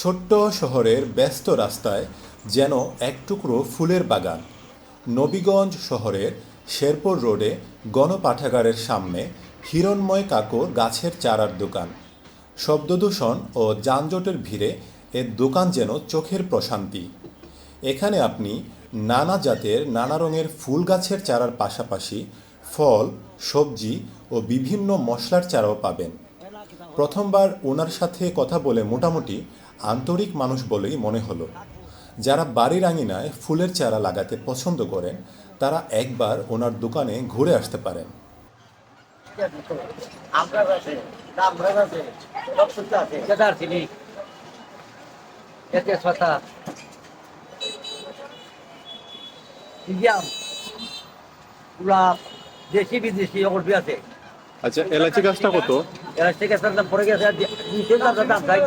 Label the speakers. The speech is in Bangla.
Speaker 1: ছোট্ট শহরের ব্যস্ত রাস্তায় যেন এক টুকরো ফুলের বাগান। নবীগঞ্জ শহরের শেরপুর রোডে গণপাঠাগারের সামনে হিরণময় কাকুর গাছের চারার দোকান। শব্দদূষণ ও যানজটের ভিড়ে এর দোকান যেন চোখের প্রশান্তি। এখানে আপনি নানা জাতের নানা রঙের ফুল গাছের চারার পাশাপাশি ফল, সবজি ও বিভিন্ন মশলার চারাও পাবেন। প্রথমবার ওনার সাথে কথা বলে মোটামুটি আন্তরিক মানুষ বলেই মনে হলো। যারা বাড়ির আঙিনায় ফুলের চারা লাগাতে পছন্দ করেন, তারা একবার ওনার দোকানে ঘুরে আসতে পারেন।
Speaker 2: দেশি বিদেশি আছে।
Speaker 3: আচ্ছা এলাচি গাছটা কত?
Speaker 2: এলাচি গাছটার দাম পড়ে গেছে নিচে দাম দাম ভাই